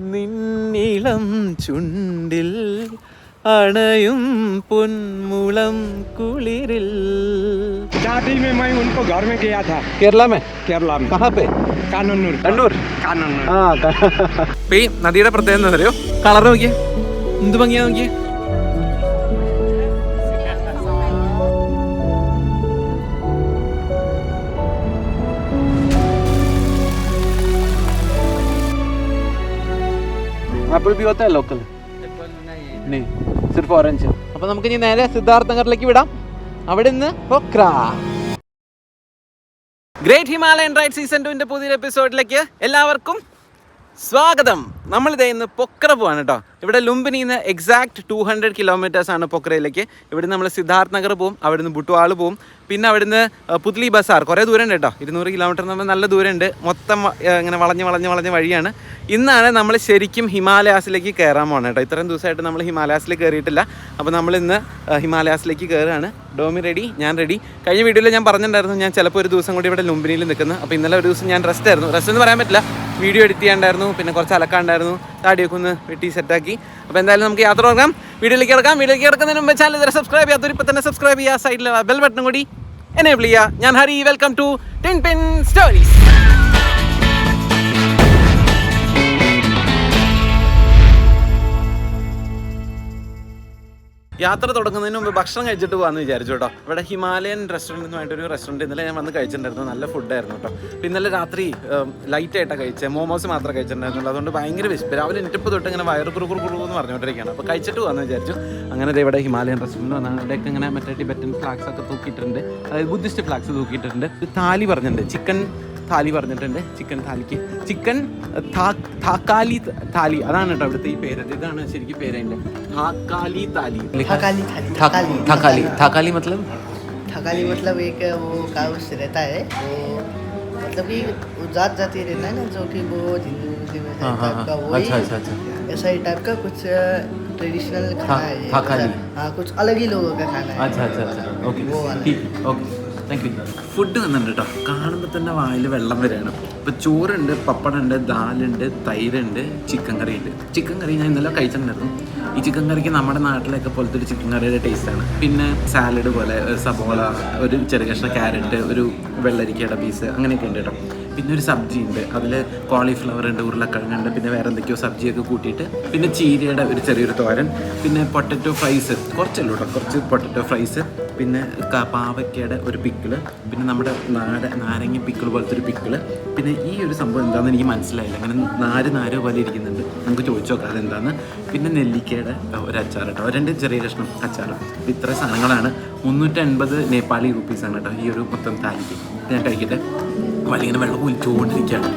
നിന്നിളം ചുണ്ടിൽ അണയും പൊന്മുളം കുളിരിൽ. കേരളമേ? കേരളമേ. കണ്ണൂർ. കണ്ണൂർ? കണ്ണൂർ. നദിയുടെ പ്രത്യേകത എന്താ പറയുക കളർ നോക്കിയേ. എന്ത് ഭംഗിയാ നോക്കിയേ? ആപ്പിൾ ബി ഒത്ത ലോക്കൽ സിർഫ് ഓറഞ്ച് അപ്പോൾ നമുക്ക് ഇനി നേരെ സിദ്ധാർത്ഥ നഗറിലേക്ക് വിടാം. അവിടെ നിന്ന് ഗ്രേറ്റ് ഹിമാലയൻ റൈഡ് സീസൺ ടുവിന്റെ പുതിയൊരു എപ്പിസോഡിലേക്ക് എല്ലാവർക്കും സ്വാഗതം. നമ്മളിതേ ഇന്ന് പൊക്ര പോവാണ് കേട്ടോ. ഇവിടെ ലുംബിനിയിൽ നിന്ന് എക്സാക്ട് ടു ഹൺഡ്രഡ് കിലോമീറ്റേഴ്സാണ് പൊക്രയിലേക്ക്. ഇവിടുന്ന് നമ്മൾ സിദ്ധാർത്ഥ് നഗർ പോവും അവിടുന്ന് ബുട്ടുവാൾ പോവും. പിന്നെ അവിടുന്ന് പുത്ലി ബസാർ. കുറേ ദൂരമുണ്ട് കേട്ടോ. ഇരുന്നൂറ് കിലോമീറ്റർ നമ്മൾ നല്ല ദൂരമുണ്ട്. മൊത്തം ഇങ്ങനെ വളഞ്ഞ് വളഞ്ഞ് വളഞ്ഞ വഴിയാണ്. ഇന്നാണ് നമ്മൾ ശരിക്കും ഹിമാലയാസിലേക്ക് കയറാൻ പോകണം കേട്ടോ. ഇത്രയും ദിവസമായിട്ട് നമ്മൾ ഹിമാലയാസിൽ കയറിയിട്ടില്ല. അപ്പോൾ നമ്മൾ ഇന്ന് ഹിമാലയാസിലേക്ക് കയറുകയാണ്. ഡോമി റെഡി ഞാൻ റെഡി കഴിഞ്ഞ വീഡിയോയിൽ ഞാൻ പറഞ്ഞിട്ടുണ്ടായിരുന്നു ഞാൻ ചിലപ്പോൾ ഒരു ദിവസം കൂടി ഇവിടെ ലുംബിനിയിൽ നിൽക്കുന്നു. അപ്പോൾ ഇന്നലെ ഒരു ദിവസം ഞാൻ റെസ്റ്റ് ആയിരുന്നു. റെസ്റ്റ് എന്ന് പറയാൻ പറ്റില്ല. വീഡിയോ എഡിറ്റ് ചെയ്യാണ്ടായിരുന്നു പിന്നെ കുറച്ച് അലക്കാണ്ടായിരുന്നു താടിയൊക്കെ ഒന്ന് വെട്ടി സെറ്റാക്കി അപ്പോൾ എന്തായാലും നമുക്ക് യാത്ര തുടങ്ങാം. വീഡിയോയിലേക്ക് കിടക്കാം. വീഡിയോയിലേക്ക് കിടക്കുന്നതിന് മുമ്പ് ചാനൽ ഇതുവരെ സബ്സ്ക്രൈബ് ചെയ്യാത്തവർ ഇപ്പോൾ തന്നെ സബ്സ്ക്രൈബ് ചെയ്യുക. സൈഡിലെ ബെൽ ബട്ടൺ കൂടി എനേബിൾ ചെയ്യുക. ഞാൻ Hari. Welcome to tin pin stories യാത്ര തുടങ്ങുന്നതിന് മുമ്പ് ഭക്ഷണം കഴിച്ചിട്ട് പോകാമെന്ന് വിചാരിച്ചു കേട്ടോ. ഇവിടെ ഹിമാലയൻ റെസ്റ്റോറന്റ് എന്നുമായിട്ടൊരു റെസ്റ്റോറന്റ് ഇന്നലെ ഞാൻ വന്ന് കഴിച്ചിട്ടുണ്ടായിരുന്നു. നല്ല ഫുഡായിരുന്നു കേട്ടോ. അപ്പോൾ ഇന്നലെ രാത്രി ലൈറ്റ് ആയിട്ടാണ് കഴിച്ചത് മോമോസ് മാത്രമേ കഴിച്ചിട്ടുണ്ടായിരുന്നുള്ളൂ. അതുകൊണ്ട് ഭയങ്കര വിശപ്പ്. രാവിലെ എനിട്ടിപ്പോൾ തൊട്ട് ഇങ്ങനെ വയറ് കുറു കുറു കുറു എന്ന് പറഞ്ഞുകൊണ്ടിരിക്കുകയാണ്. അപ്പോൾ കഴിച്ചിട്ട് പോകാമെന്ന് വിചാരിച്ചു. അങ്ങനെ ഇവിടെ ഹിമാലയൻ റെസ്റ്റോറന്റ് വന്നാൽ അവിടെയൊക്കെ ഇങ്ങനെ മറ്റേ ടിബറ്റൻ ഫ്ലാഗ്സ് ഒക്കെ തൂക്കിയിട്ടുണ്ട്. അതായത് ബുദ്ധിസ്റ്റ് ഫ്ലാഗ്സ് തൂക്കിയിട്ടുണ്ട്. താലി പറഞ്ഞിട്ടുണ്ട്. ചിക്കൻ താലി പറഞ്ഞിട്ടുണ്ട് ചിക്കൻ താലിക്ക് ചിക്കൻ താക്കാലി താലി അതാണ് കേട്ടോ ഇവിടുത്തെ ഈ പേര് ഇതാണ് ശരിക്കും പേര് അതിൻ്റെ താക്കാലി താലി थकाली थाली थकाली थकाली थकाली थकाली मतलब थकाली मतलब एक वो कागज रहता है वो मतलब कि वो जात जाति रहता है ना जो कि वो हिंदू मुस्लिम हाँ, हाँ, टाइप का हाँ। वही अच्छा, अच्छा, अच्छा। ऐसा ही टाइप का कुछ ट्रेडिशनल खाना था- है ये। थकाली। हाँ कुछ अलग ही लोगों का खाना है അച്ഛാ അച്ഛാ അച്ഛാ ഓക്കെ वो वाला ഓക്കെ thank you food വന്നിട്ടുണ്ട് കേട്ടോ കാണുമ്പോൾ തന്നെ വായിൽ വെള്ളം വരികയാണ് ഇപ്പോൾ ചോറുണ്ട് പപ്പടമുണ്ട് ദാലുണ്ട് തൈരുണ്ട് ചിക്കൻ കറി ഉണ്ട്. ചിക്കൻ കറി ഞാൻ ഇന്നലെ കഴിച്ചിട്ടുണ്ടായിരുന്നു. ഈ ചിക്കൻ കറിക്ക് നമ്മുടെ നാട്ടിലൊക്കെ പോലത്തെ ഒരു ചിക്കൻ കറിയുടെ ടേസ്റ്റാണ് പിന്നെ സാലഡ് പോലെ ഒരു സബോള ഒരു ചെറിയ കഷ്ണം ക്യാരറ്റ് ഒരു വെള്ളരിക്കയുടെ പീസ് അങ്ങനെയൊക്കെ ഉണ്ട് കേട്ടോ പിന്നെ ഒരു സബ്ജി ഉണ്ട്. അതിൽ കോളിഫ്ലവർ ഉണ്ട് ഉരുളക്കിഴങ്ങ് ഉണ്ട് പിന്നെ വേറെ എന്തൊക്കെയോ സബ്ജിയൊക്കെ കൂട്ടിയിട്ട് പിന്നെ ചീരയുടെ ഒരു ചെറിയൊരു തോരൻ പിന്നെ പൊട്ടറ്റോ ഫ്രൈസ് കുറച്ചല്ലോ കേട്ടോ കുറച്ച് പൊട്ടറ്റോ ഫ്രൈസ് പിന്നെ പാവയ്ക്കയുടെ ഒരു പിക്കിൾ പിന്നെ നമ്മുടെ നാര നാരങ്ങ പിക്കിൾ പോലത്തെ ഒരു പിക്കിൾ. പിന്നെ ഈ ഒരു സംഭവം എന്താണെന്ന് എനിക്ക് മനസ്സിലായില്ല. അങ്ങനെ നാര് നാര് പോലെ ഇരിക്കുന്നുണ്ട്. നമുക്ക് ചോദിച്ചു നോക്കാം അതെന്താന്ന്. പിന്നെ നെല്ലിക്കയുടെ ഒരു അച്ചാർ കേട്ടോ. രണ്ട് ചെറിയ കഷ്ണം അച്ചാർ ഇത്ര സാധനങ്ങളാണ്. മുന്നൂറ്റൻപത് നേപ്പാളി റുപ്പീസാണ് കേട്ടോ ഈ ഒരു മൊത്തം താലിക്ക്. ഞാൻ കഴിക്കട്ടെ? വലിയ വെള്ളം ഒലിച്ചുകൊണ്ടിരിക്കുകയാണ്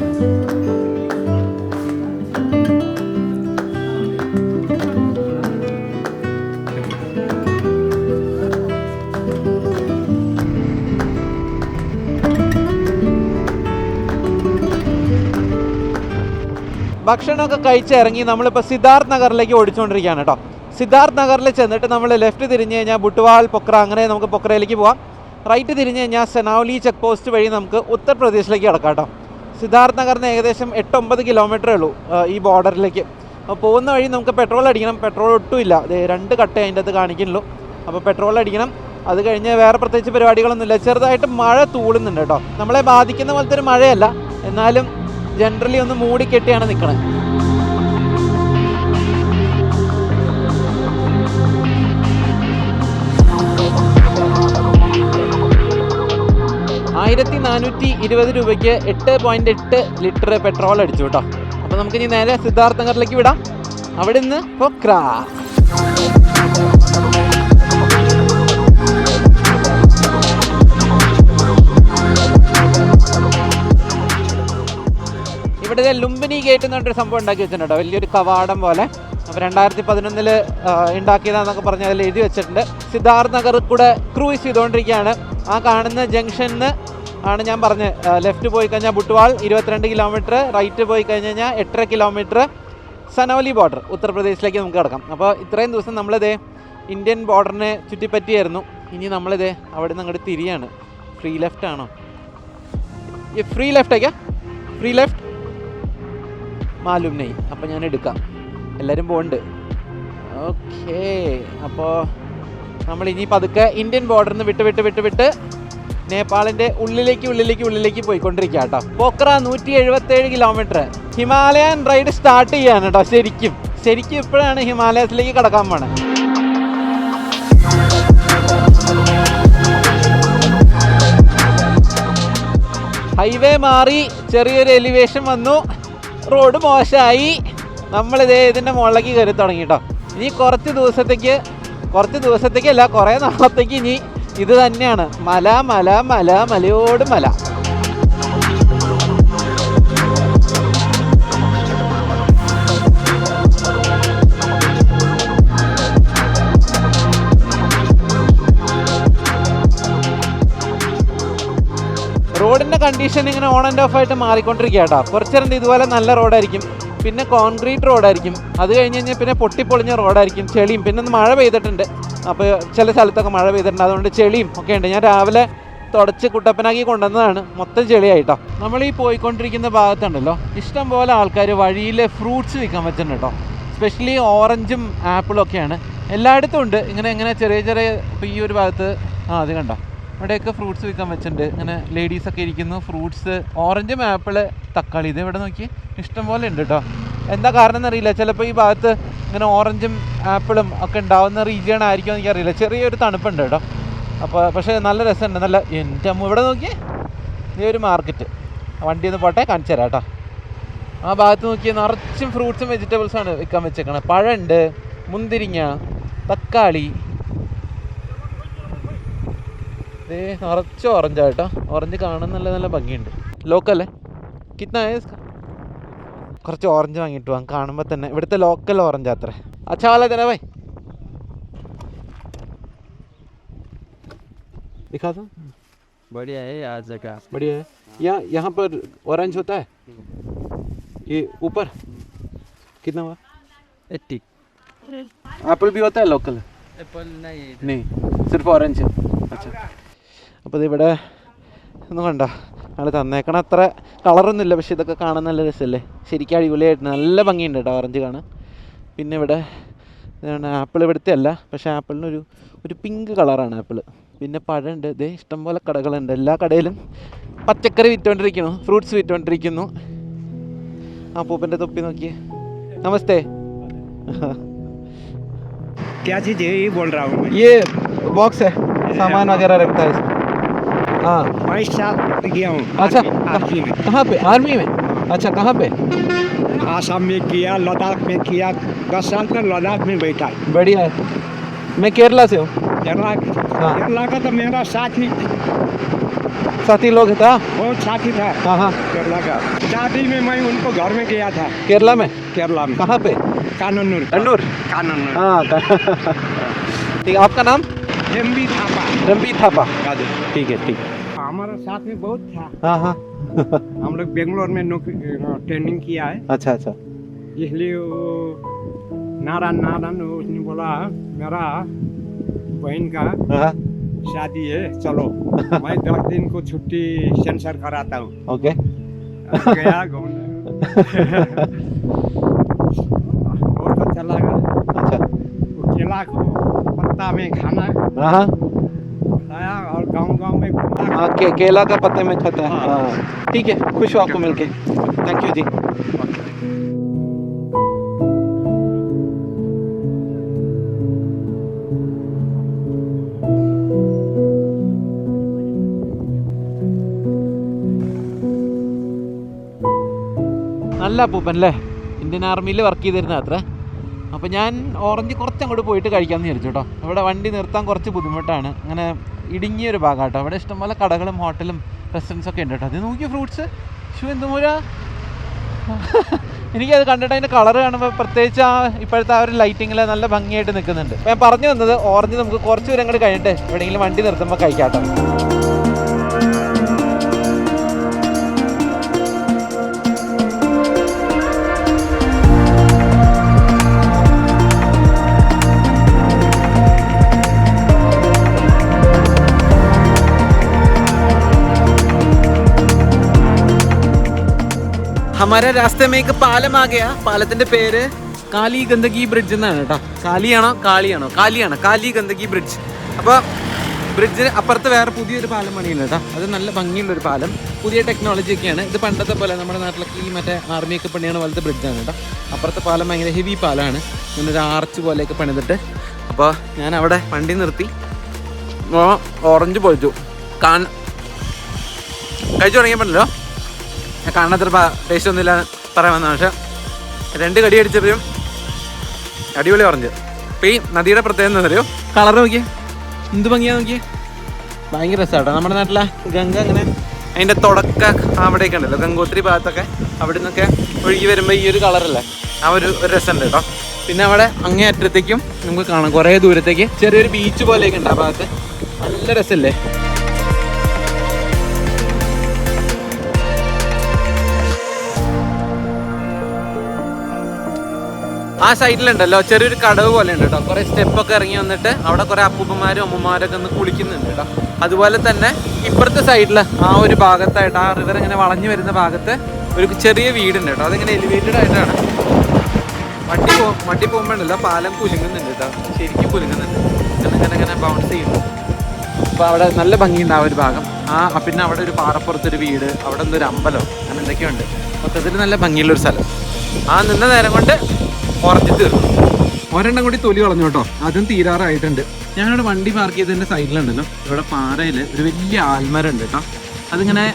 ഭക്ഷണമൊക്കെ കഴിച്ചിറങ്ങി നമ്മളിപ്പോൾ സിദ്ധാർത്ഥ് നഗറിലേക്ക് ഓടിച്ചുകൊണ്ടിരിക്കുകയാണ് കേട്ടോ. സിദ്ധാർത്ഥ് നഗറിൽ ചെന്നിട്ട് നമ്മൾ ലെഫ്റ്റ് തിരിഞ്ഞ് കഴിഞ്ഞാൽ ബുട്ടുവാൾ പൊക്ര അങ്ങനെ നമുക്ക് പൊക്രയിലേക്ക് പോകാം റൈറ്റ് തിരിഞ്ഞ് കഴിഞ്ഞാൽ സെനാവലി ചെക്ക് പോസ്റ്റ് വഴി നമുക്ക് ഉത്തർപ്രദേശിലേക്ക് കിടക്കാം കേട്ടോ. സിദ്ധാർത്ഥ് നഗറിന് ഏകദേശം എട്ടൊമ്പത് കിലോമീറ്ററേ ഉള്ളൂ ഈ ബോർഡറിലേക്ക് അപ്പോൾ പോകുന്ന വഴി നമുക്ക് പെട്രോൾ അടിക്കണം. പെട്രോൾ ഒട്ടുമില്ല രണ്ട് കട്ടേ അതിന്റെ അകത്ത് കാണിക്കുന്നുള്ളൂ. അപ്പോൾ പെട്രോൾ അടിക്കണം. അത് കഴിഞ്ഞ് വേറെ പ്രത്യേകിച്ച് പരിപാടികളൊന്നുമില്ല. ചെറുതായിട്ട് മഴ തൂളുന്നുണ്ട് കേട്ടോ. നമ്മളെ ബാധിക്കുന്ന പോലത്തെ ഒരു മഴയല്ല. എന്നാലും ജനറലി ഒന്ന് മൂടിക്കെട്ടിയാണ് നിൽക്കണത് ആയിരത്തി നാനൂറ്റി ഇരുപത് രൂപയ്ക്ക് എട്ട് പോയിന്റ് എട്ട് ലിറ്റർ പെട്രോൾ അടിച്ചു കേട്ടോ. അപ്പോൾ നമുക്ക് ഇനി നേരെ സിദ്ധാർത്ഥ നഗറിലേക്ക് വിടാം. അവിടെ നിന്ന് പൊക്ര ഇവിടെ ദേ ലുംബിനി ഗേറ്റ് എന്ന് പറഞ്ഞൊരു സംഭവം ഉണ്ടാക്കി വെച്ചിട്ടുണ്ട് വലിയൊരു കവാടം പോലെ. അപ്പോൾ രണ്ടായിരത്തി പതിനൊന്നിൽ ഉണ്ടാക്കിയതാണെന്നൊക്കെ പറഞ്ഞ് അതിൽ എഴുതി വെച്ചിട്ടുണ്ട്. സിദ്ധാർത്ഥ് നഗർ കൂടെ ക്രൂസ് ചെയ്തുകൊണ്ടിരിക്കുകയാണ് ആ കാണുന്ന ജംഗ്ഷനിൽ ആണ് ഞാൻ പറഞ്ഞത് ലെഫ്റ്റ് പോയി കഴിഞ്ഞാൽ ബുട്ടുവാൾ ഇരുപത്തിരണ്ട് കിലോമീറ്റർ റൈറ്റ് പോയി കഴിഞ്ഞ് കഴിഞ്ഞാൽ എട്ടര കിലോമീറ്റർ സനോലി ബോർഡർ ഉത്തർപ്രദേശിലേക്ക് നമുക്ക് കിടക്കാം. അപ്പോൾ ഇത്രയും ദിവസം നമ്മളിതേ ഇന്ത്യൻ ബോർഡറിനെ ചുറ്റിപ്പറ്റിയായിരുന്നു. ഇനി നമ്മളിതേ അവിടെ നിന്ന് അങ്ങോട്ട് തിരിയാണ്. ഫ്രീ ലെഫ്റ്റ് ആണോ? ഫ്രീ ലെഫ്റ്റ് ആക്കാ ഫ്രീ ലെഫ്റ്റ് മാലൂം നെയ്. അപ്പോൾ ഞാൻ എടുക്കാം. എല്ലാവരും പോകുന്നുണ്ട് ഓക്കേ. അപ്പോൾ നമ്മൾ ഇനി പതുക്കെ ഇന്ത്യൻ ബോർഡറിൽ നിന്ന് വിട്ട് വിട്ട് വിട്ട് വിട്ട് നേപ്പാളിന്റെ ഉള്ളിലേക്ക് ഉള്ളിലേക്ക് ഉള്ളിലേക്ക് പോയിക്കൊണ്ടിരിക്കുക കേട്ടോ പോക്ര നൂറ്റി എഴുപത്തേഴ് കിലോമീറ്റർ ഹിമാലയൻ റൈഡ് സ്റ്റാർട്ട് ചെയ്യാണ് കേട്ടോ ശരിക്കും. ശരിക്കും ഇപ്പോഴാണ് ഹിമാലയത്തിലേക്ക് കടക്കാൻ പോണേ. ഹൈവേ മാറി ചെറിയൊരു എലിവേഷൻ വന്നു. റോഡ് മോശമായി. നമ്മളിതേ ഇതിന്റെ മുകളിലേക്ക് കയറി തുടങ്ങി കേട്ടോ ഇനി കുറച്ച് ദിവസത്തേക്ക് കുറച്ച് ദിവസത്തേക്കല്ല കുറേ നാളത്തേക്ക് ഇനി ഇത് തന്നെയാണ്. മല മല മല മലയോട് മല. റോഡിന്റെ കണ്ടീഷൻ ഇങ്ങനെ ഓൺ ആൻഡ് ഓഫ് ആയിട്ട് മാറിക്കൊണ്ടിരിക്കുക കേട്ടോ കുറച്ച് നേരം ഇതുപോലെ നല്ല റോഡായിരിക്കും. പിന്നെ കോൺക്രീറ്റ് റോഡായിരിക്കും. അത് കഴിഞ്ഞ് കഴിഞ്ഞാൽ പിന്നെ പൊട്ടിപ്പൊളിഞ്ഞ റോഡായിരിക്കും. ചെളിയും. പിന്നെ മഴ പെയ്തിട്ടുണ്ട്. അപ്പോൾ ചില സ്ഥലത്തൊക്കെ മഴ പെയ്തിട്ടുണ്ട്. അതുകൊണ്ട് ചെളിയും ഒക്കെ ഉണ്ട്. ഞാൻ രാവിലെ തുടച്ച് കുട്ടപ്പനാക്കി കൊണ്ടുവന്നതാണ്. മൊത്തം ചെളിയായിട്ടോ നമ്മൾ ഈ പോയിക്കൊണ്ടിരിക്കുന്ന ഭാഗത്തുണ്ടല്ലോ. ഇഷ്ടം പോലെ ആൾക്കാർ വഴിയിൽ ഫ്രൂട്ട്സ് വിൽക്കാൻ വെച്ചിട്ടുണ്ട് കേട്ടോ സ്പെഷ്യലി ഓറഞ്ചും ആപ്പിളും ഒക്കെയാണ്. എല്ലായിടത്തും ഉണ്ട്. ഇങ്ങനെ ഇങ്ങനെ ചെറിയ ചെറിയ ഇപ്പോൾ ഈ ഒരു ഭാഗത്ത് ആ അത് കണ്ടോ? ഇവിടെയൊക്കെ ഫ്രൂട്ട്സ് വിൽക്കാൻ വെച്ചിട്ടുണ്ട്. ഇങ്ങനെ ലേഡീസ് ഒക്കെ ഇരിക്കുന്നു. ഫ്രൂട്ട്സ് ഓറഞ്ച് ആപ്പിൾ തക്കാളി. ഇത് ഇവിടെ നോക്കി ഇഷ്ടം പോലെ ഉണ്ട് കേട്ടോ എന്താ കാരണം എന്നറിയില്ല. ചിലപ്പോൾ ഈ ഭാഗത്ത് ഇങ്ങനെ ഓറഞ്ചും ആപ്പിളും ഒക്കെ ഉണ്ടാവുന്ന റീജിയൺ ആയിരിക്കും എനിക്കറിയില്ല. ചെറിയൊരു തണുപ്പുണ്ട് കേട്ടോ അപ്പോൾ പക്ഷേ നല്ല രസമുണ്ട്. നല്ല എന്റെ അമ്മ ഇവിടെ നോക്കിയേ? ഈ ഒരു മാർക്കറ്റ് വണ്ടി ഒന്ന് പോട്ടെ കാണിച്ചു തരാം കേട്ടോ ആ ഭാഗത്ത് നോക്കിയാൽ നിറച്ചും ഫ്രൂട്ട്സും വെജിറ്റബിൾസും ആണ് വിൽക്കാൻ വെച്ചേക്കണത് പഴമുണ്ട് മുന്തിരിങ്ങ തക്കാളി ऑरेंज ऑरेंज ना ना भंगी लोकल कितना है इसका कुछ ऑरेंज वांगीट का इवड़े लोकल ऑरेंजा अत्र अच्छा वाला तेरा भाई दिखा दो बढ़िया है आज जगह। बढ़िया है। या यहाँ पर ऑरेंज होता है? ये ऊपर? कितना हुआ? एट्टी। एप्पल भी होता है लोकल एप्पल नहीं नहीं सिर्फ़ ऑरेंज अच्छा। അപ്പോൾ ഇത് ഇവിടെ ഒന്നും കണ്ട ആൾ തന്നേക്കണ അത്ര കളറൊന്നും ഇല്ല പക്ഷേ ഇതൊക്കെ കാണാൻ നല്ല രസമല്ലേ ശരിക്കും അടിപൊളിയായിട്ട് നല്ല ഭംഗിയുണ്ട് കേട്ടോ ഓറഞ്ച് കാണാൻ പിന്നെ ഇവിടെ ഇതാണ് ആപ്പിൾ ഇവിടുത്തെ അല്ല പക്ഷേ ആപ്പിളിനൊരു ഒരു പിങ്ക് കളറാണ് ആപ്പിൾ പിന്നെ പഴമുണ്ട് ഇതേ ഇഷ്ടംപോലെ കടകളുണ്ട് എല്ലാ കടയിലും പച്ചക്കറി വിറ്റുകൊണ്ടിരിക്കുന്നു ഫ്രൂട്ട്സ് വിറ്റുകൊണ്ടിരിക്കുന്നു ആ പൂപ്പൻ്റെ തൊപ്പി നോക്കിയേ നമസ്തേ क्या चीज़ है ये बोल रहा हूँ मैं ये बॉक्स है सामान वगैरह रखता है इसमें हाँ। बाईस साल किया हूँ। अच्छा आर्मी- में। कहाँ पे? आर्मी में? अच्छा कहाँ पे? आसाम में किया लद्दाख में किया दस साल तक लद्दाख में बैठा बढ़िया है। मैं केरला से हूँ। केरला हाँ। केरला का तो मेरा साथी साथी लोग था? बहुत साथी था। हाँ हाँ। केरला का। शादी में मैं उनको घर में गया था। केरला में? केरला में। कहाँ पे? कानूनूर। कन्नूर? कानूनूर। हाँ ठीक है आपका नाम? M B Thapa. रंबी थापा। ठीक है ठीक है। हमारे साथ में बहुत था। हाँ हाँ। हम लोग बेंगलोर में ट्रेनिंग किया है। अच्छा अच्छा। इसलिए वो नारायण नारायण उसने बोला मेरा बहन का हाँ शादी है चलो। मैं दस दिन को छुट्टी सेंसर कराता हूँ। ओके। गया घूमने। बहुत अच्छा लगा अच्छा। वो केला को पत्ता में खाना। हाँ। गांव गांव में घूमा हाँ के, केला का पत्ते में खाता है हाँ। हाँ ठीक है खुश हो आपको मिलके थैंक यू जी നല്ല അപ്പൂപ്പൻ അല്ലേ ഇന്ത്യൻ ആർമിയിൽ വർക്ക് ചെയ്തിരുന്ന അത്ര അപ്പോൾ ഞാൻ ഓറഞ്ച് കുറച്ച് അങ്ങോട്ട് പോയിട്ട് കഴിക്കാമെന്ന് വിചാരിച്ചു കേട്ടോ ഇവിടെ വണ്ടി നിർത്താൻ കുറച്ച് ബുദ്ധിമുട്ടാണ്. അങ്ങനെ ഇടുങ്ങിയ ഒരു ഭാഗം കേട്ടോ അവിടെ ഇഷ്ടംപോലെ കടകളും ഹോട്ടലും റെസ്റ്റോറൻസ് ഒക്കെ ഉണ്ട് കേട്ടോ അത് നോക്കിയ ഫ്രൂട്ട്സ് ഷൂ എന്തുമൂല എനിക്കത് കണ്ടിട്ട് അതിന്റെ കളർ കാണുമ്പോൾ പ്രത്യേകിച്ച് ആ ഇപ്പോഴത്തെ ആ ഒരു ലൈറ്റിങ്ങിൽ നല്ല ഭംഗിയായിട്ട് നിൽക്കുന്നുണ്ട് ഞാൻ പറഞ്ഞു വന്നത് ഓറഞ്ച് നമുക്ക് കുറച്ച് ദൂരം അങ്ങോട്ട് കഴിഞ്ഞിട്ട് എവിടെയെങ്കിലും വണ്ടി നിർത്തുമ്പോൾ കഴിക്കാം ഹമാരെ രാസ്തമേക്ക് പാലം പാലത്തിന്റെ പേര് കാലി ഗന്ദഗി ബ്രിഡ്ജ് എന്നാണ് കേട്ടോ കാലിയാണോ കാളിയാണോ കാലിയാണ് കാലി ഗന്ദഗി ബ്രിഡ്ജ് അപ്പോൾ ബ്രിഡ്ജിന് അപ്പുറത്ത് വേറെ പുതിയൊരു പാലം പണിയുണ്ട് കേട്ടോ അത് നല്ല ഭംഗിയുള്ള ഒരു പാലം. പുതിയ ടെക്നോളജി ഒക്കെയാണ്. ഇത് പണ്ടത്തെ പോലെ നമ്മുടെ നാട്ടിലൊക്കെ ഈ മറ്റേ ആർമിയൊക്കെ പണിയണ പോലത്തെ ബ്രിഡ്ജാണ് കേട്ടോ അപ്പുറത്തെ പാലം ഭയങ്കര ഹെവി പാലമാണ് ഇങ്ങനൊരു ആർച്ച് പോലെയൊക്കെ പണിതിട്ട് അപ്പോൾ ഞാൻ അവിടെ വണ്ടി നിർത്തി. ഓറഞ്ച് പൊളിച്ചു. കാൺ കഴിച്ചു തുടങ്ങിയപ്പോഴല്ലോ ഞാൻ കാണാത്ര ടേസ്റ്റ് ഒന്നുമില്ല പറയാൻ പക്ഷെ രണ്ട് കടി അടിച്ചപ്പോഴും അടിപൊളി ഓറഞ്ച് അപ്പം ഈ നദിയുടെ പ്രത്യേകത എന്താ അറിയോ? കളർ നോക്കിയേ. എന്ത് ഭംഗിയാ നോക്കിയേ? ഭയങ്കര രസമാട്ടോ നമ്മുടെ നാട്ടിലെ ഗംഗ അങ്ങനെ അതിന്റെ തുടക്ക അവിടെയൊക്കെ ഉണ്ടല്ലോ. ഗംഗോത്രി ഭാഗത്തൊക്കെ അവിടെ നിന്നൊക്കെ ഒഴുകി വരുമ്പോൾ ഈ ഒരു കളറല്ലേ ആ ഒരു ഒരു രസമുണ്ട് കേട്ടോ. പിന്നെ അവിടെ അങ്ങേ അറ്റത്തേക്കും നമുക്ക് കാണാം. കുറേ ദൂരത്തേക്ക് ചെറിയൊരു ബീച്ച് പോലെയൊക്കെ ഉണ്ട് ആ ഭാഗത്ത്. നല്ല രസമല്ലേ ആ സൈഡിലുണ്ടല്ലോ ചെറിയൊരു കടവ് പോലെ ഉണ്ട് കേട്ടോ. കുറെ സ്റ്റെപ്പൊക്കെ ഇറങ്ങി വന്നിട്ട് അവിടെ കുറെ അപ്പൂപ്പന്മാരും അമ്മമാരൊക്കെ ഒന്ന് കുളിക്കുന്നുണ്ട് കേട്ടോ. അതുപോലെ തന്നെ ഇപ്പുറത്തെ സൈഡിൽ ആ ഒരു ഭാഗത്തായിട്ട് ആ റിവർ ഇങ്ങനെ വളഞ്ഞു വരുന്ന ഭാഗത്ത് ഒരു ചെറിയ വീടുണ്ട് കേട്ടോ. അതിങ്ങനെ എലിവേറ്റഡ് ആയിട്ടാണ്. വണ്ടി പോ വണ്ടി പോകുമ്പോഴല്ലോ പാലം കുലുങ്ങുന്നുണ്ട് കേട്ടോ. ശരിക്കും കുലുങ്ങുന്നുണ്ട്. ഇങ്ങനെ ഇങ്ങനെ ഇങ്ങനെ ബൗൺസ് ചെയ്യുന്നു. അപ്പോൾ അവിടെ നല്ല ഭംഗിയുണ്ട് ആ ഒരു ഭാഗം. ആ പിന്നെ അവിടെ ഒരു പാറപ്പുറത്തൊരു വീട് അവിടെ എന്തൊരു അമ്പലം അങ്ങനെ എന്തൊക്കെയുണ്ട് മൊത്തത്തിൽ നല്ല ഭംഗിയുള്ളൊരു സ്ഥലം. ആ നിന്ന നേരം കൊണ്ട് ഉറച്ചു തീർന്നു ഒരെണ്ണം കൂടി തൊലി കളഞ്ഞു കേട്ടോ. അതും തീരാറായിട്ടുണ്ട്. ഞാനിവിടെ വണ്ടി പാർക്ക് ചെയ്തതിന്റെ സൈഡിലുണ്ടല്ലോ. ഇവിടെ പാറയിൽ ഒരു വലിയ ആൽമരം ഉണ്ട് കേട്ടോ. അതിങ്ങനെ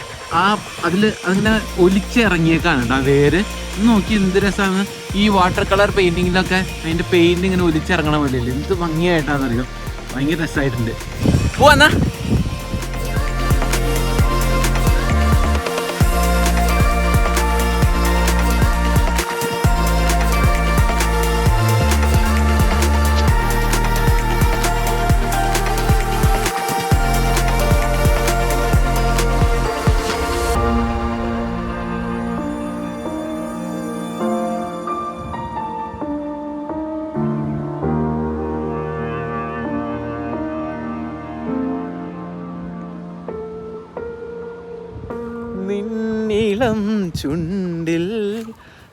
ആ അതിൽ അതിങ്ങനെ ഒലിച്ചിറങ്ങിയേക്കാണ് കേട്ടോ വേര്. നോക്കി എന്ത് രസമാണ് ഈ വാട്ടർ കളർ പെയിന്റിങ്ങിലൊക്കെ അതിന്റെ പെയിന്റ് ഇങ്ങനെ ഒലിച്ചിറങ്ങണ പോലെയല്ലേ? എന്ത് ഭംഗിയായിട്ടാണെന്നറിയോ? ഭയങ്കര രസമായിട്ടുണ്ട് പോവാന്നാ നിന്നിളം ചുണ്ടിൽ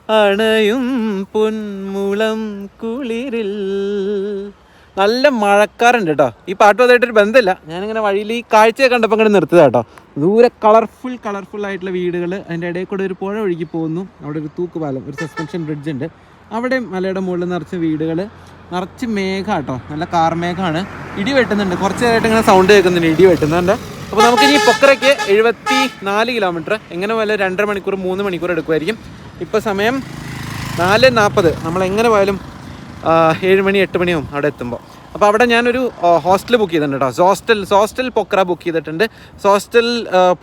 അണയും പൊന്മുളം കുളിരിൽ. നല്ല മഴക്കാറുണ്ട് കേട്ടോ. ഈ പാട്ട് അതായിട്ടൊരു ബന്ധമില്ല. ഞാനിങ്ങനെ വഴിയിൽ ഈ കാഴ്ചയെ കണ്ടപ്പോൾ ഇങ്ങനെ നിർത്തുക കേട്ടോ. ദൂരെ കളർഫുൾ കളർഫുൾ ആയിട്ടുള്ള വീടുകൾ അതിന്റെ ഇടയിൽ കൂടെ ഒരു പുഴ ഒഴുകി പോകുന്നു. അവിടെ ഒരു തൂക്കുപാലം ഒരു സസ്പെൻഷൻ ബ്രിഡ്ജ് ഉണ്ട്. അവിടെ മലയുടെ മുകളിൽ നിറച്ച വീടുകൾ നിറച്ച് മേഘ കേട്ടോ നല്ല കാർമേഘമാണ് ഇടി വെട്ടുന്നുണ്ട്. കുറച്ച് നേരമായിട്ട് ഇങ്ങനെ സൗണ്ട് കേൾക്കുന്നുണ്ട്. ഇടി വെട്ടുന്നുണ്ട് അപ്പോൾ നമുക്ക് ഇനി പൊക്കറയ്ക്ക് എഴുപത്തി നാല് കിലോമീറ്റർ എങ്ങനെ പോലെ രണ്ടര മണിക്കൂർ മൂന്ന് മണിക്കൂർ എടുക്കുമായിരിക്കും. ഇപ്പോൾ സമയം നാല് നാൽപ്പത് നമ്മൾ എങ്ങനെ പോയാലും ഏഴ് മണി എട്ട് മണിയാവും അവിടെ എത്തുമ്പോൾ അപ്പോൾ അവിടെ ഞാനൊരു ഹോസ്റ്റൽ ബുക്ക് ചെയ്തിട്ടുണ്ട് കേട്ടോ ഹോസ്റ്റൽ ഹോസ്റ്റൽ പൊക്ര ബുക്ക് ചെയ്തിട്ടുണ്ട്. ഹോസ്റ്റൽ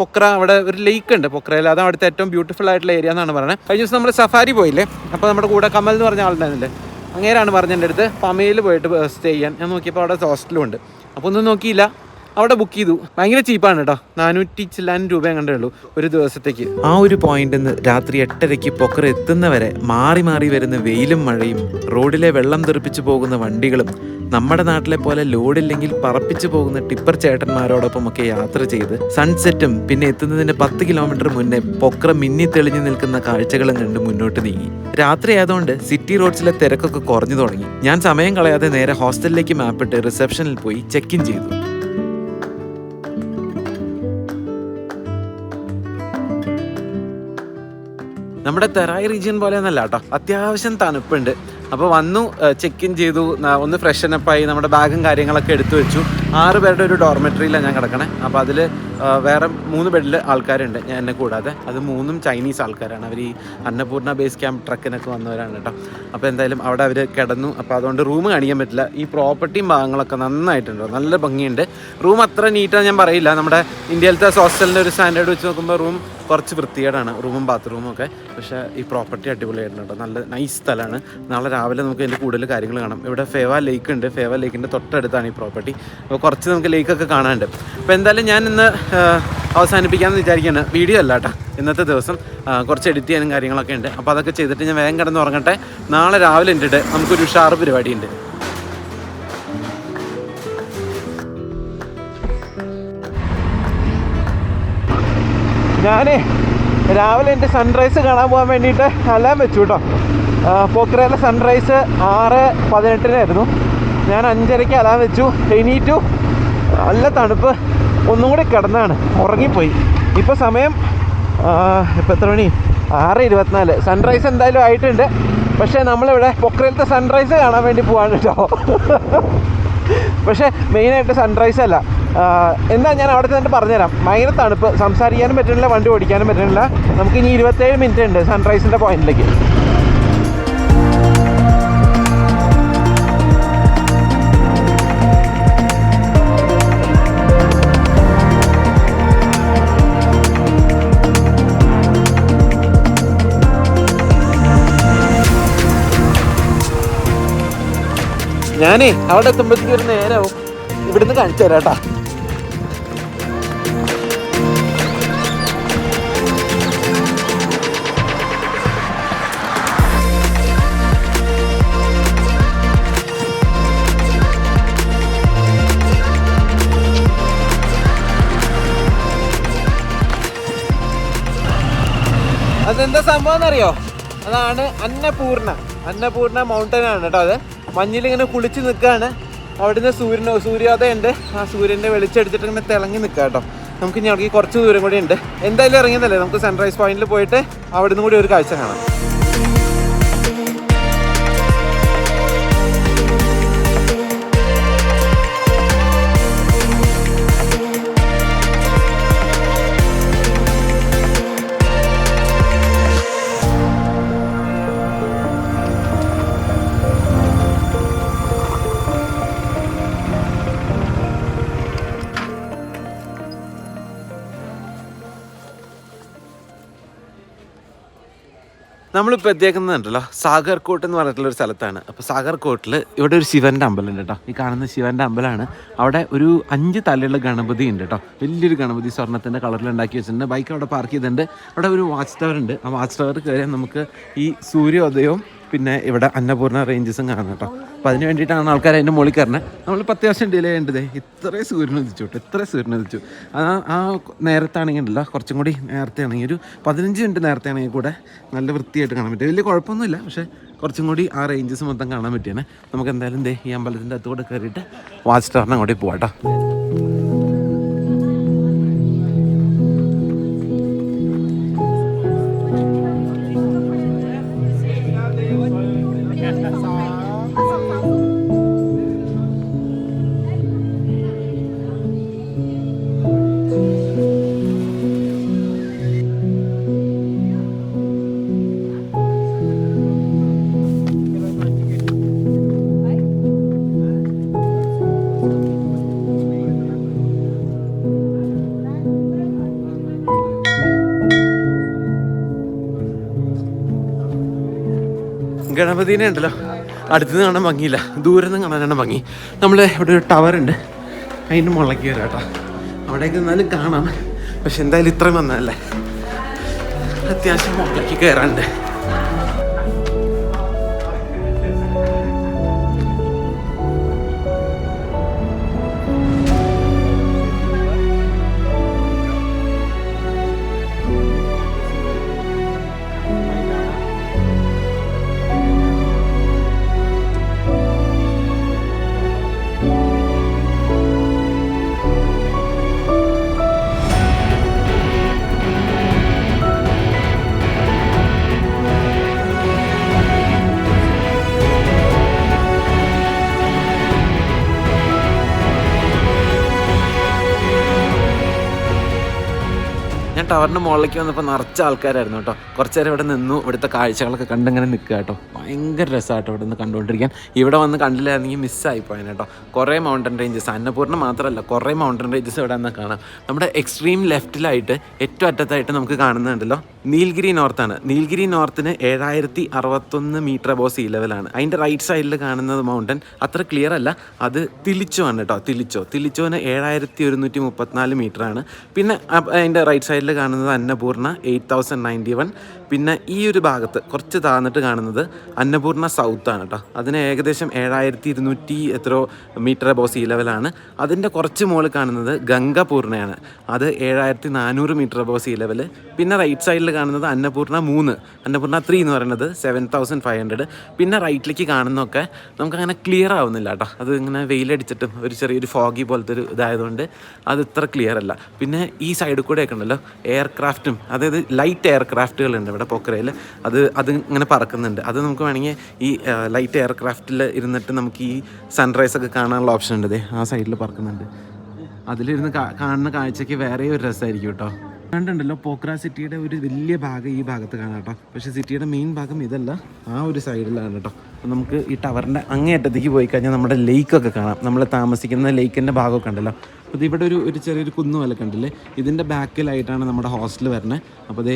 പൊക്ര അവിടെ ഒരു ലേക്ക് ഉണ്ട് പൊക്രയിൽ അതാണ് അവിടുത്തെ ഏറ്റവും ബ്യൂട്ടിഫുൾ ആയിട്ടുള്ള ഏരിയ എന്നാണ് പറയുന്നത്. കഴിഞ്ഞ ദിവസം നമ്മൾ സഫാരി പോയില്ലേ? അപ്പോൾ നമ്മുടെ കൂടെ കമൽ എന്ന് പറഞ്ഞ ആളുണ്ടായിരുന്നില്ലേ? അങ്ങേരാണ് പറഞ്ഞ എന്റെ അടുത്ത്. പമയിൽ പോയിട്ട് സ്റ്റേ ചെയ്യാൻ. ഞാൻ നോക്കിയപ്പോൾ അവിടെ ഹോസ്റ്റലും ഉണ്ട്. അപ്പോൾ ഒന്നും നോക്കിയില്ല. അവിടെ ബുക്ക് ചെയ്തു. ഭയങ്കര ചീപ്പാണ് കേട്ടോ നാനൂറ്റി ചില്ലാനും രൂപ കണ്ടേ ഉള്ളൂ ഒരു ദിവസത്തേക്ക്. ആ ഒരു പോയിന്റിൽ രാത്രി എട്ടരയ്ക്ക് പൊക്കർ എത്തുന്നവരെ മാറി മാറി വരുന്ന വെയിലും മഴയും റോഡിലെ വെള്ളം തെറിപ്പിച്ചു പോകുന്ന വണ്ടികളും നമ്മുടെ നാട്ടിലെ പോലെ ലോഡില്ലെങ്കിൽ പറപ്പിച്ചു പോകുന്ന ടിപ്പർ ചേട്ടന്മാരോടൊപ്പം ഒക്കെ യാത്ര ചെയ്ത് സൺസെറ്റും പിന്നെ എത്തുന്നതിന് പത്ത് കിലോമീറ്റർ മുന്നേ പൊക്ര മിന്നി തെളിഞ്ഞു നിൽക്കുന്ന കാഴ്ചകളും കണ്ട് മുന്നോട്ട് നീങ്ങി. രാത്രി ആയതുകൊണ്ട് സിറ്റി റോഡ്സിലെ തിരക്കൊക്കെ കുറഞ്ഞു തുടങ്ങി. ഞാൻ സമയം കളയാതെ നേരെ ഹോസ്റ്റലിലേക്ക് മാപ്പിട്ട് റിസപ്ഷനിൽ പോയി ചെക്ക് ഇൻ ചെയ്തു. നമ്മുടെ തെറായി റീജിയൻ പോലെ ഒന്നല്ല കേട്ടോ. അത്യാവശ്യം തണുപ്പുണ്ട്. അപ്പോൾ വന്നു ചെക്ക് ഇൻ ചെയ്തു ഒന്ന് ഫ്രഷനപ്പായി നമ്മുടെ ബാഗും കാര്യങ്ങളൊക്കെ എടുത്തു വെച്ചു. ആറ് പേരുടെ ഒരു ഡോർമെറ്ററിയിലാണ് ഞാൻ കിടക്കണേ. അപ്പോൾ അതിൽ വേറെ മൂന്ന് ബെഡിൽ ആൾക്കാരുണ്ട് ഞാൻ എന്നെ കൂടാതെ. അത് മൂന്നും ചൈനീസ് ആൾക്കാരാണ്. അവർ ഈ അന്നപൂർണ ബേസ് ക്യാമ്പ് ട്രക്കിനൊക്കെ വന്നവരാണ് കേട്ടോ. അപ്പോൾ എന്തായാലും അവിടെ അവർ കിടന്നു. അപ്പോൾ അതുകൊണ്ട് റൂം കാണിക്കാൻ പറ്റില്ല. ഈ പ്രോപ്പർട്ടിയും ഭാഗങ്ങളൊക്കെ നന്നായിട്ടുണ്ട്. നല്ല ഭംഗിയുണ്ട്. റൂം അത്ര നീറ്റാണ് ഞാൻ പറയില്ല. നമ്മുടെ ഇന്ത്യയിലത്തെ ഹോസ്റ്റലിന്റെ ഒരു സ്റ്റാൻഡേർഡ് വെച്ച് നോക്കുമ്പോൾ റൂം കുറച്ച് വൃത്തികേടാണ്. റൂമും ബാത്റൂമും ഒക്കെ. പക്ഷേ ഈ പ്രോപ്പർട്ടി അടിപൊളിയായിട്ടുണ്ട് കേട്ടോ. നല്ല നൈസ് സ്ഥലമാണ്. നാളെ രാവിലെ നമുക്ക് അതിന്റെ കൂടുതൽ കാര്യങ്ങൾ കാണാം. ഇവിടെ ഫേവ ലേക്ക് ഉണ്ട്. ഫേവ ലേക്കിന്റെ തൊട്ടടുത്താണ് ഈ പ്രോപ്പർട്ടി അപ്പോൾ കുറച്ച് നമുക്ക് ലേക്കൊക്കെ കാണാനുണ്ട്. അപ്പോൾ എന്തായാലും ഞാൻ ഇന്ന് അവസാനിപ്പിക്കാമെന്ന് വിചാരിക്കുകയാണ് വീഡിയോ അല്ല കേട്ടോ. ഇന്നത്തെ ദിവസം കുറച്ച് എഡിറ്റ് ചെയ്യാനും കാര്യങ്ങളൊക്കെ ഉണ്ട്. അപ്പോൾ അതൊക്കെ ചെയ്തിട്ട് ഞാൻ വേഗം കിടന്ന് ഉറങ്ങട്ടെ. നാളെ രാവിലെ ഉണ്ടിട്ട് നമുക്കൊരു ഉഷാറ് പരിപാടിയുണ്ട്. ഞാനേ രാവിലെ എന്റെ സൺറൈസ് കാണാൻ പോകാൻ വേണ്ടിയിട്ട് അലാം വെച്ചു കേട്ടോ. പോക്കറയിലെ സൺറൈസ് ആറ് പതിനെട്ടിനായിരുന്നു. ഞാൻ അഞ്ചരയ്ക്ക് അലാം വെച്ചു. എണീറ്റു. നല്ല തണുപ്പ്. ഒന്നും കൂടി കിടന്നാണ്. ഉറങ്ങിപ്പോയി. ഇപ്പോൾ സമയം ഇപ്പോൾ എത്ര മണി? ആറ് ഇരുപത്തിനാല്. സൺറൈസ് എന്തായാലും ആയിട്ടുണ്ട്. പക്ഷേ നമ്മളിവിടെ പൊക്രയിലത്തെ സൺറൈസ് കാണാൻ വേണ്ടി പോവാണ് കേട്ടോ പക്ഷേ മെയിനായിട്ട് സൺറൈസ് അല്ല. എന്താ ഞാൻ അവിടെ ചെന്നിട്ട് പറഞ്ഞുതരാം. ഭയങ്കര തണുപ്പ്. സംസാരിക്കാനും പറ്റുന്നില്ല വണ്ടി ഓടിക്കാനും പറ്റുന്നില്ല. നമുക്ക് ഇനി ഇരുപത്തേഴ് മിനിറ്റ് ഉണ്ട് സൺറൈസിന്റെ പോയിന്റിലേക്ക് ഞാനേ അവിടെ എത്തുമ്പോഴത്തേക്ക് ഒരു നേരവും. ഇവിടുന്ന് കാണിച്ചു തരാം കേട്ടാ. അതെന്താ സംഭവം എന്നറിയോ? അതാണ് അന്നപൂർണ. അന്നപൂർണ മൗണ്ടൻ ആണ് കേട്ടോ അത്. മഞ്ഞിൽ ഇങ്ങനെ കുളിച്ച് നിൽക്കുകയാണ് അവിടുന്ന് സൂര്യൻ സൂര്യോദയുണ്ട്. ആ സൂര്യന്റെ വെളിച്ചെടുത്തിട്ട് ഇങ്ങനെ തിളങ്ങി നിൽക്കുക കേട്ടോ നമുക്ക് ഇനി അവിടേക്ക് കുറച്ച് ദൂരം കൂടി ഉണ്ട്. എന്തായാലും ഇറങ്ങിയതല്ലേ? നമുക്ക് സൺറൈസ് പോയിന്റിൽ പോയിട്ട് അവിടുന്ന് കൂടി ഒരു കാഴ്ച കാണാം. നമ്മളിപ്പോൾ സാഗർ കോട്ട് എന്ന് പറഞ്ഞിട്ടുള്ള ഒരു സ്ഥലത്താണ്. അപ്പോൾ സാഗർ കോട്ടിൽ ഇവിടെ ഒരു ശിവന്റെ അമ്പലമുണ്ട് കേട്ടോ. ഈ കാണുന്ന ശിവന്റെ അമ്പലമാണ്. അവിടെ ഒരു അഞ്ച് തലയുള്ള ഗണപതി ഉണ്ട് കേട്ടോ. വലിയൊരു ഗണപതി സ്വർണത്തിന്റെ കളറിൽ ഉണ്ടാക്കി വെച്ചിട്ടുണ്ട്. ബൈക്ക് അവിടെ പാർക്ക് ചെയ്തിട്ടുണ്ട്. അവിടെ ഒരു വാച്ച് ടവർ ഉണ്ട്. ആ വാച്ച് ടവർ കയറിയാൽ നമുക്ക് ഈ സൂര്യോദയവും പിന്നെ ഇവിടെ അന്നപൂർണ റേഞ്ചസും കാണാം കേട്ടോ. അപ്പോൾ അതിന് വേണ്ടിയിട്ടാണ് ആൾക്കാർ അതിന്റെ മുകളിൽ കയറുന്നത് നമ്മളിപ്പോൾ വർഷം ഡിലേ ചെയ്യേണ്ടത് ഇത്രയും സൂര്യൻ ഉദിച്ചു കേട്ടോ ഇത്രയും സൂര്യൻ ഉദിച്ചു. ആ ആ നേരത്താണെങ്കിൽ ഉണ്ടല്ലോ കുറച്ചും കൂടി നേരത്തെ ആണെങ്കിൽ ഒരു പതിനഞ്ച് മിനിറ്റ് നേരത്തെ ആണെങ്കിൽ കൂടെ നല്ല വൃത്തിയായിട്ട് കാണാൻ പറ്റും. വലിയ കുഴപ്പമൊന്നുമില്ല പക്ഷേ കുറച്ചും കൂടി ആ റേഞ്ചസ് മൊത്തം കാണാൻ പറ്റിയാണ് നമുക്ക് എന്തായാലും ദേ ഈ അമ്പലത്തിന്റെ അകത്തുകൂടെ കയറിയിട്ട് വാച്ച് ടവറിനെ അങ്ങോട്ടേ പോവാം ഗണപതിനെ ഉണ്ടല്ലോ. അടുത്തുനിന്ന് കാണാൻ ഭംഗിയില്ല. ദൂരെ നിന്ന് കാണാനാണ് ഭംഗി. നമ്മളെ ഇവിടെ ഒരു ടവർ ഉണ്ട്. അതിന്റെ മുളക്കി വരാം കേട്ടോ. അവിടേക്ക് നിന്നാലും കാണാം. പക്ഷെ എന്തായാലും ഇത്രയും വന്നതല്ലേ? അത്യാവശ്യം മുകളിലേക്ക് കയറാനുണ്ട്. ടവറിന്റെ മുകളിലേക്ക് വന്നപ്പോൾ നിറച്ച ആൾക്കാരായിരുന്നു കേട്ടോ. കുറച്ച് നേരം ഇവിടെ നിന്നു ഇവിടുത്തെ കാഴ്ചകളൊക്കെ കണ്ടിങ്ങനെ നിൽക്കുക കേട്ടോ. ഭയങ്കര രസമാട്ടോ ഇവിടെ നിന്ന് കണ്ടുകൊണ്ടിരിക്കാൻ. ഇവിടെ വന്ന് കണ്ടില്ലായിരുന്നെങ്കിൽ മിസ്സായി പോയാൽ കേട്ടോ. കുറേ മൗണ്ടൻ റേഞ്ചസ് അന്നപൂർണ മാത്രമല്ല കുറേ മൗണ്ടൻ റേഞ്ചസ് ഇവിടെ നിന്ന് കാണാം. നമ്മുടെ എക്സ്ട്രീം ലെഫ്റ്റിലായിട്ട് ഏറ്റവും അറ്റത്തായിട്ട് നമുക്ക് കാണുന്നുണ്ടല്ലോ നീൽഗിരി നോർത്താണ്. നീൽഗിരി നോർത്തിന് ഏഴായിരത്തി അറുപത്തൊന്ന് മീറ്റർ അബോ സീ ലെവലാണ് അതിന്റെ റൈറ്റ് സൈഡിൽ കാണുന്നത് മൗണ്ടൻ അത്ര ക്ലിയർ അല്ല അത് തിലിച്ചോ ആണ് കേട്ടോ തിലിച്ചോ. തിലിച്ചോന് ഏഴായിരത്തി ഒരുന്നൂറ്റി മുപ്പത്തിനാല് മീറ്റർ ആണ്. പിന്നെ അതിന്റെ റൈറ്റ് സൈഡിൽ കാണുന്നത് Annapurna eight thousand ninety one പിന്നെ ഈ ഒരു ഭാഗത്ത് കുറച്ച് താഴ്ന്നിട്ട് കാണുന്നത് അന്നപൂർണ സൗത്ത് ആണ് കേട്ടോ അതിന് ഏകദേശം ഏഴായിരത്തി ഇരുന്നൂറ്റി എത്രയോ മീറ്റർ അബോ സീ ലെവലാണ് അതിന്റെ കുറച്ച് മുകളിൽ കാണുന്നത് ഗംഗപൂർണയാണ്. അത് ഏഴായിരത്തി നാനൂറ് മീറ്റർ അബോ സീ ലെവൽ പിന്നെ റൈറ്റ് സൈഡിൽ കാണുന്നത് അന്നപൂർണ മൂന്ന്. അന്നപൂർണ ത്രീ എന്ന് പറയുന്നത് സെവൻ തൗസൻഡ് ഫൈവ് ഹൺഡ്രഡ് പിന്നെ റൈറ്റിലേക്ക് കാണുന്നതൊക്കെ നമുക്കങ്ങനെ ക്ലിയർ ആവുന്നില്ല കേട്ടോ അത് ഇങ്ങനെ വെയിലടിച്ചിട്ടും ഒരു ചെറിയൊരു ഫോഗി പോലത്തെ ഒരു ഇതായതുകൊണ്ട് അത് ഇത്ര ക്ലിയർ അല്ല. പിന്നെ ഈ സൈഡിൽ കൂടെയൊക്കെ ഉണ്ടല്ലോ എയർക്രാഫ്റ്റും അതായത് ലൈറ്റ് എയർക്രാഫ്റ്റുകളുണ്ട് ഇവിടെ. പോക്കറയിൽ അത് അത് ഇങ്ങനെ പറക്കുന്നുണ്ട്. അത് നമുക്ക് വേണമെങ്കിൽ ഈ ലൈറ്റ് എയർക്രാഫ്റ്റിൽ ഇരുന്നിട്ട് നമുക്ക് ഈ സൺറൈസ് ഒക്കെ കാണാനുള്ള ഓപ്ഷൻ ഉണ്ട്. ആ സൈഡിൽ പറക്കുന്നുണ്ട്. അതിലിരുന്ന് കാണുന്ന കാഴ്ചയ്ക്ക് വേറെ ഒരു രസമായിരിക്കും കേട്ടോ കണ്ടുണ്ടല്ലോ പോക്ര സിറ്റിയുടെ ഒരു വലിയ ഭാഗം ഈ ഭാഗത്ത് കാണാം കേട്ടോ പക്ഷേ സിറ്റിയുടെ മെയിൻ ഭാഗം ഇതല്ല ആ ഒരു സൈഡിലാണ് കേട്ടോ അപ്പോൾ നമുക്ക് ഈ ടവറിന്റെ അങ്ങേയറ്റത്തേക്ക് പോയി കഴിഞ്ഞാൽ നമ്മുടെ ലേക്കൊക്കെ കാണാം. നമ്മൾ താമസിക്കുന്ന ലേക്കിന്റെ ഭാഗമൊക്കെ ഉണ്ടല്ലോ. അപ്പോൾ ഇവിടെ ഒരു ഒരു ചെറിയൊരു കുന്നു പോലെ കണ്ടില്ലേ? ഇതിന്റെ ബാക്കിലായിട്ടാണ് നമ്മുടെ ഹോസ്റ്റൽ വരുന്നത് അപ്പോൾ അതേ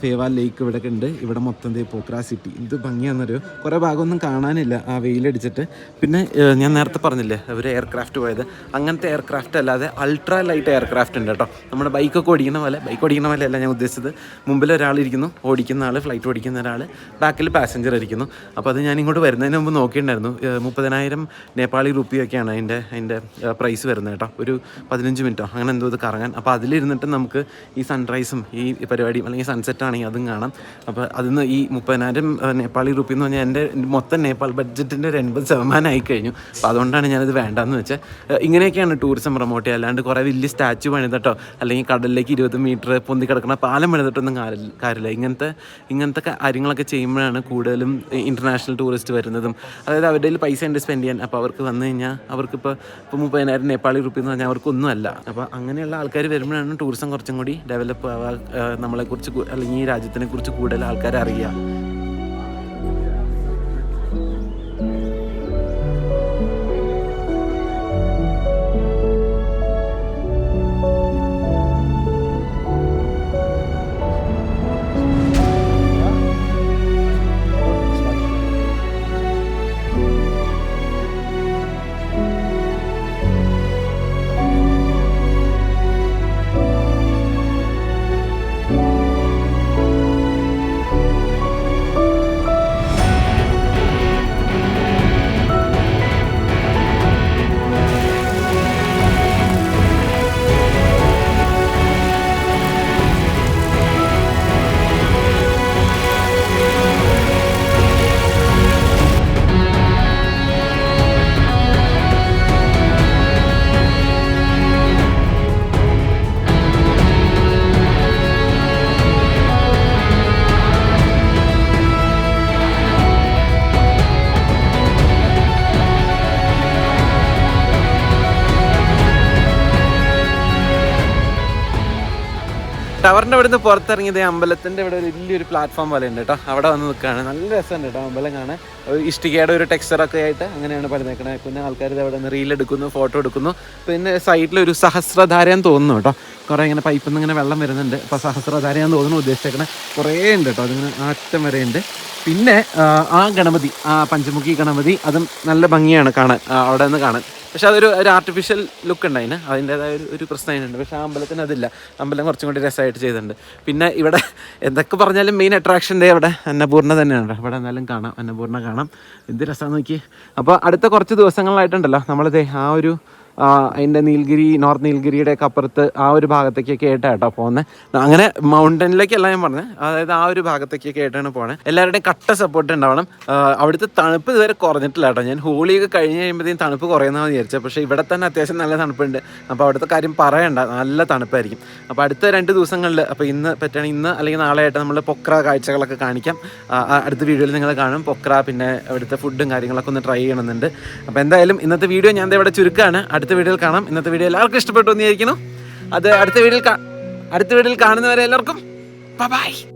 ഫേവാൽ ലേക്ക് ഇവിടെ ഉണ്ട്. ഇവിടെ മൊത്തം ദേ പോക്രാ സിറ്റി ഇത് ഭംഗിയാണെന്നറിയോ കുറേ ഭാഗമൊന്നും കാണാനില്ല ആ വെയിലടിച്ചിട്ട്. പിന്നെ ഞാൻ നേരത്തെ പറഞ്ഞില്ലേ ഒരു എയർക്രാഫ്റ്റ് പോയത്. അങ്ങനത്തെ എയർക്രാഫ്റ്റ് അല്ലാതെ അൾട്രാ ലൈറ്റ് എയർക്രാഫ്റ്റ് ഉണ്ട് കേട്ടോ. നമ്മുടെ ബൈക്കൊക്കെ ഓടിക്കുന്ന പോലെ ബൈക്ക് ഓടിക്കുന്ന പോലെ അല്ല ഞാൻ ഉദ്ദേശിച്ചത്. മുമ്പിൽ ഒരാളിരിക്കുന്നു ഓടിക്കുന്ന ആൾ ഫ്ലൈറ്റ് ഓടിക്കുന്ന ഒരാൾ ബാക്കിൽ പാസഞ്ചർ ഇരിക്കുന്നു. അപ്പോൾ അത് ഞാൻ ഇങ്ങോട്ട് വരുന്നതിന് മുമ്പ് നോക്കിയിട്ടുണ്ടായിരുന്നു. മുപ്പതിനായിരം നേപ്പാളി റുപ്പിയൊക്കെയാണ് അതിന്റെ അതിന്റെ പ്രൈസ് വരുന്നത് കേട്ടോ. ഒരു പതിനഞ്ച് മിനിറ്റോ അങ്ങനെ എന്തോ ഇത് കറങ്ങാൻ. അപ്പോൾ അതിലിരുന്നിട്ട് നമുക്ക് ഈ സൺറൈസും ഈ പരിപാടിയും അല്ലെങ്കിൽ സൺസെറ്റ് ആണെങ്കിൽ അതും കാണാം. അപ്പോൾ അതിന്ന് ഈ മുപ്പതിനായിരം നേപ്പാളി റുപ്പി എന്ന് പറഞ്ഞാൽ എന്റെ മൊത്തം നേപ്പാൾ ബഡ്ജറ്റിന്റെ ഒരു എൺപത് ശതമാനം ആയി കഴിഞ്ഞു. അപ്പോൾ അതുകൊണ്ടാണ് ഞാനിത് വേണ്ടെന്ന് വെച്ചാൽ ഇങ്ങനെയൊക്കെയാണ് ടൂറിസം പ്രൊമോട്ട് ചെയ്യുക അല്ലാണ്ട് കുറേ വലിയ സ്റ്റാച്ചു പണിതിട്ടോ അല്ലെങ്കിൽ കടലിലേക്ക് ഇരുപത് മീറ്റർ പൊന്തി കിടക്കണ പാലം പണിതിട്ടൊന്നും കാര്യ- കാര്യമില്ല ഇങ്ങനത്തെ ഇങ്ങനത്തെ കാര്യങ്ങളൊക്കെ ചെയ്യുമ്പോഴാണ് കൂടുതലും ഇന്റർനാഷണൽ ടൂറിസ്റ്റ് വരുന്നതും. അതായത് അവരുടെ കയ്യിൽ പൈസ ഉണ്ട് സ്പെൻഡ് ചെയ്യാൻ. അപ്പോൾ അവർക്ക് വന്നു കഴിഞ്ഞാൽ അവർക്കിപ്പോൾ ഇപ്പോൾ മുപ്പതിനായിരം നേപ്പാളി റുപ്പി എന്ന് പറഞ്ഞാൽ അവർക്കൊന്നും അല്ല അപ്പോൾ അങ്ങനെയുള്ള ആൾക്കാർ വരുമ്പോഴാണ് ടൂറിസം കുറച്ചും കൂടി ഡെവലപ്പ് ആവുക നമ്മളെക്കുറിച്ച് അല്ലെങ്കിൽ ഈ രാജ്യത്തിനെ കുറിച്ച് കൂടുതൽ ആൾക്കാർ അറിയുക ടവറിന്റെ അവിടെ നിന്ന് പുറത്തിറങ്ങിയത് അമ്പലത്തിന്റെ ഇവിടെ ഒരു വലിയൊരു പ്ലാറ്റ്ഫോം പോലെ ഉണ്ട് കേട്ടോ. അവിടെ വന്ന് നിൽക്കുകയാണ് നല്ല രസമുണ്ട് കേട്ടോ അമ്പലം കാണാൻ. ഇഷ്ടികയുടെ ഒരു ടെക്സ്ചറൊക്കെ ആയിട്ട് അങ്ങനെയാണ് പറഞ്ഞേക്കണേ പിന്നെ ആൾക്കാർ അവിടെ നിന്ന് റീൽ എടുക്കുന്നു ഫോട്ടോ എടുക്കുന്നു. പിന്നെ സൈഡിൽ ഒരു സഹസ്രധാരയെന്ന് തോന്നുന്നു കേട്ടോ. കുറേ ഇങ്ങനെ പൈപ്പിൽ നിന്ന് ഇങ്ങനെ വെള്ളം വരുന്നുണ്ട്. അപ്പോൾ സഹസ്രധാരയാന്ന് തോന്നുന്നു ഉദ്ദേശിച്ചേക്കണേ കുറേ ഉണ്ട് കേട്ടോ അതിങ്ങനെ ആറ്റം വരെ ഉണ്ട്. പിന്നെ ആ, ഗണപതി ആ പഞ്ചമുഖി ഗണപതി അതും നല്ല ഭംഗിയാണ് കാണാൻ അവിടെ നിന്ന് കാണാൻ. പക്ഷെ അതൊരു ഒരു ആർട്ടിഫിഷ്യൽ ലുക്ക് ഉണ്ട് അതിന് അതിന്റെതായ ഒരു ഒരു പ്രശ്നം അതിനുണ്ട്. പക്ഷേ അമ്പലത്തിന് അതില്ല. അമ്പലം കുറച്ചും കൂടി രസമായിട്ട് ചെയ്തിട്ടുണ്ട്. പിന്നെ ഇവിടെ എന്തൊക്കെ പറഞ്ഞാലും മെയിൻ അട്രാക്ഷൻ ഡേ അവിടെ അന്നപൂർണ തന്നെയാണ്. ഇവിടെ എന്നാലും കാണാം. അന്നപൂർണ കാണാം. എന്ത് രസമാണെന്ന് നോക്കി അപ്പോൾ അടുത്ത കുറച്ച് ദിവസങ്ങളായിട്ടുണ്ടല്ലോ നമ്മളിത് ആ ഒരു അതിന്റെ നീൽഗിരി നോർത്ത് നീൽഗിരിയുടെ ഒക്കെ അപ്പുറത്ത് ആ ഒരു ഭാഗത്തേക്കൊക്കെ ആയിട്ടാണ് കേട്ടോ പോകുന്നത് അങ്ങനെ മൗണ്ടനിലേക്കല്ല ഞാൻ പറഞ്ഞത് അതായത് ആ ഒരു ഭാഗത്തേക്കൊക്കെ ആയിട്ടാണ് പോകുന്നത് എല്ലാവരുടെയും കട്ട സപ്പോർട്ട് ഉണ്ടാവണം. അവിടുത്തെ തണുപ്പ് ഇതുവരെ കുറഞ്ഞിട്ടില്ല കേട്ടോ ഞാൻ ഹോളിയൊക്കെ കഴിഞ്ഞ് കഴിയുമ്പോഴത്തേക്കും തണുപ്പ് കുറയുന്നതെന്ന് വിചാരിച്ചത് പക്ഷേ ഇവിടെ തന്നെ അത്യാവശ്യം നല്ല തണുപ്പുണ്ട്. അപ്പോൾ അവിടുത്തെ കാര്യം പറയണ്ട. നല്ല തണുപ്പായിരിക്കും. അപ്പോൾ അടുത്ത രണ്ട് ദിവസങ്ങളിൽ അപ്പോൾ ഇന്ന് പറ്റുകയാണെങ്കിൽ ഇന്ന് അല്ലെങ്കിൽ നാളെ ആയിട്ട് നമ്മൾ പൊക്ര കാഴ്ചകളൊക്കെ കാണിക്കാം. അടുത്ത വീഡിയോയിൽ നിങ്ങൾ കാണും. പൊക്ര പിന്നെ അവിടുത്തെ ഫുഡും കാര്യങ്ങളൊക്കെ ഒന്ന് ട്രൈ ചെയ്യണമെന്നുണ്ട്. അപ്പോൾ എന്തായാലും ഇന്നത്തെ വീഡിയോ ഞാൻ ഇവിടെ ചുരുക്കമാണ് അടുത്ത വീഡിയോയിൽ കാണാം. ഇന്നത്തെ വീഡിയോ എല്ലാവർക്കും ഇഷ്ടപ്പെട്ടു എന്ന് വിചാരിക്കുന്നു. അത് അടുത്ത വീഡിയോയിൽ അടുത്ത വീഡിയോയിൽ കാണുന്നവരെ എല്ലാവർക്കും ബൈ